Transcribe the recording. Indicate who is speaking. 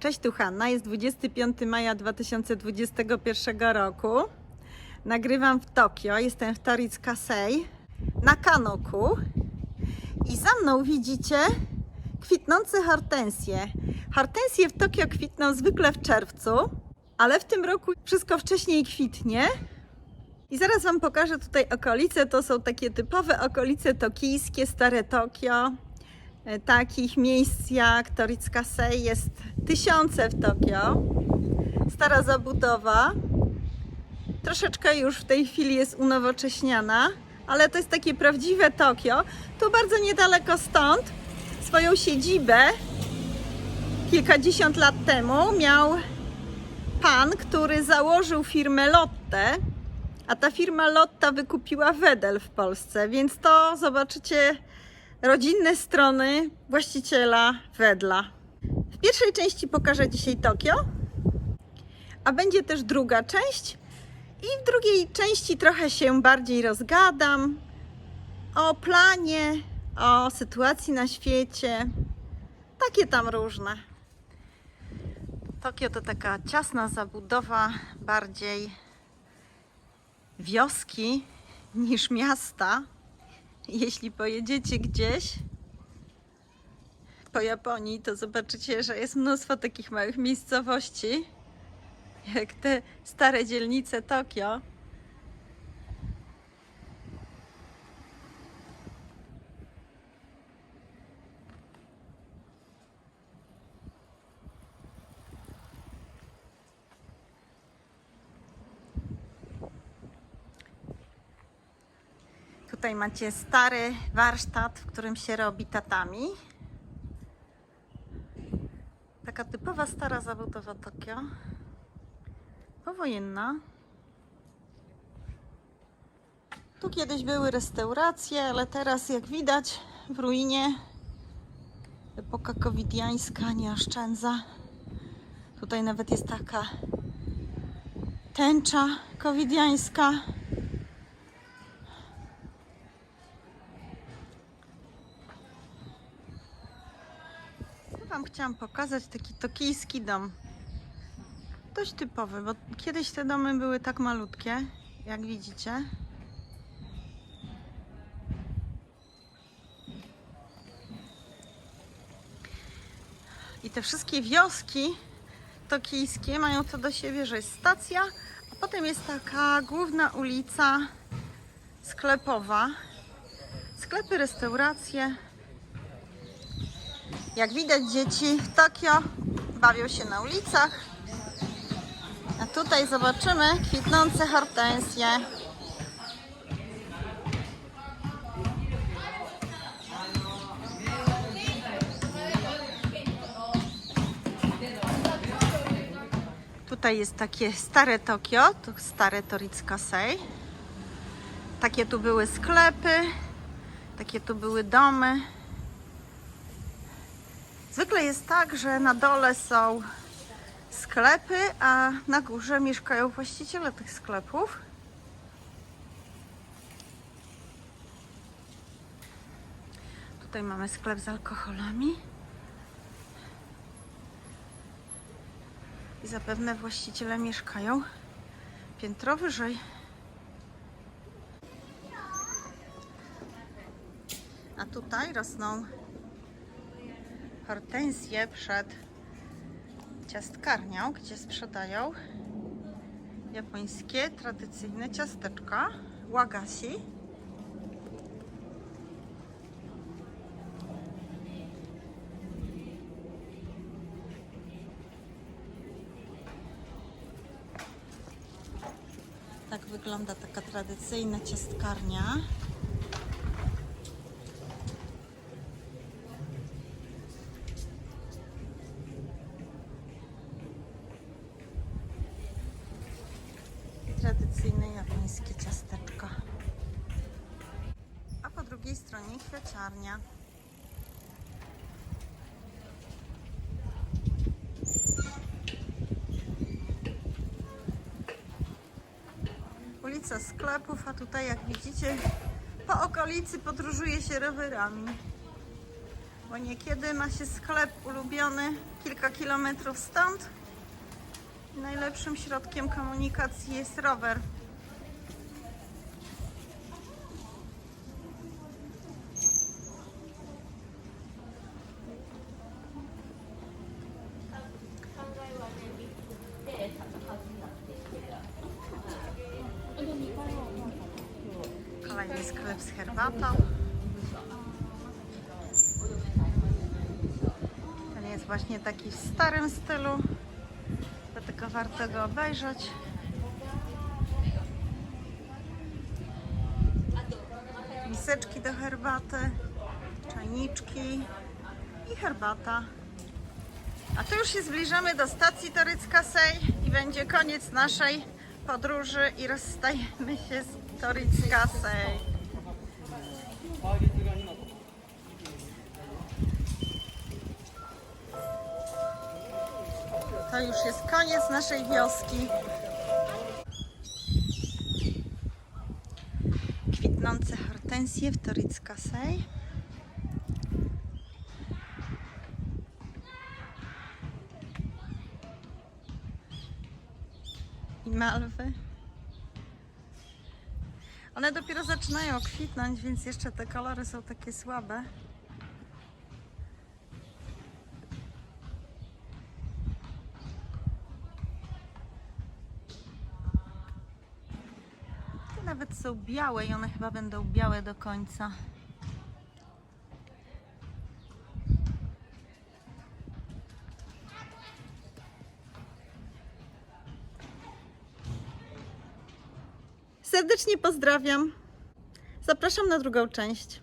Speaker 1: Cześć, tu Hanna. Jest 25 maja 2021 roku. Nagrywam w Tokio. Jestem w Toric Kasei na Kanoku. I za mną widzicie kwitnące hortensje. Hortensje w Tokio kwitną zwykle w czerwcu, ale w tym roku wszystko wcześniej kwitnie. I zaraz Wam pokażę tutaj okolice. To są takie typowe okolice tokijskie, stare Tokio. E, Takich miejsc jak Toric Kasei jest tysiące w Tokio. Stara zabudowa. Troszeczkę już w tej chwili jest unowocześniana, ale to jest takie prawdziwe Tokio. Tu bardzo niedaleko stąd swoją siedzibę kilkadziesiąt lat temu miał pan, który założył firmę Lotte, a ta firma Lotta wykupiła Wedel w Polsce, więc to zobaczycie rodzinne strony właściciela Wedla. W pierwszej części pokażę dzisiaj Tokio, a będzie też druga część. I w drugiej części trochę się bardziej rozgadam o planie, o sytuacji na świecie. Takie tam różne. Tokio to taka ciasna zabudowa, bardziej wioski niż miasta. Jeśli pojedziecie gdzieś po Japonii, to zobaczycie, że jest mnóstwo takich małych miejscowości, jak te stare dzielnice Tokio. Tutaj macie stary warsztat, w którym się robi tatami. Taka typowa stara zabudowa Tokio. Powojenna. Tu kiedyś były restauracje, ale teraz jak widać w ruinie epoka covidiańska nie oszczędza. Tutaj nawet jest taka tęcza covidiańska. Tu Wam chciałam pokazać taki tokijski dom. Dość typowy, bo kiedyś te domy były tak malutkie, jak widzicie. I te wszystkie wioski tokijskie mają to do siebie, że jest stacja, a potem jest taka główna ulica sklepowa. Sklepy, restauracje, jak widać, dzieci w Tokio bawią się na ulicach. A tutaj zobaczymy kwitnące hortensje. Tutaj jest takie stare Tokio, to stare Toric Kasei. Takie tu były sklepy, takie tu były domy. Zwykle jest tak, że na dole są sklepy, a na górze mieszkają właściciele tych sklepów. Tutaj mamy sklep z alkoholami. I zapewne właściciele mieszkają piętro wyżej. A tutaj rosną hortensje przed ciastkarnią, gdzie sprzedają japońskie tradycyjne ciasteczka wagashi. Tak wygląda taka tradycyjna ciastkarnia. Tradycyjne japońskie ciasteczka. A po drugiej stronie kwiaciarnia. Ulica sklepów, a tutaj jak widzicie po okolicy podróżuje się rowerami. Bo niekiedy ma się sklep ulubiony kilka kilometrów stąd. Najlepszym środkiem komunikacji jest rower. Kolejny sklep z herbatą. Ten jest właśnie taki w starym stylu, warto go obejrzeć. Miseczki do herbaty, czajniczki i herbata. A tu już się zbliżamy do stacji Torycka Sej i będzie koniec naszej podróży i rozstajemy się z Torycka To już jest koniec naszej wioski. Kwitnące hortensje w Torycka Sej. i malwy. One dopiero zaczynają kwitnąć, więc jeszcze te kolory są takie słabe. Nawet są białe i one chyba będą białe do końca. Serdecznie pozdrawiam. Zapraszam na drugą część.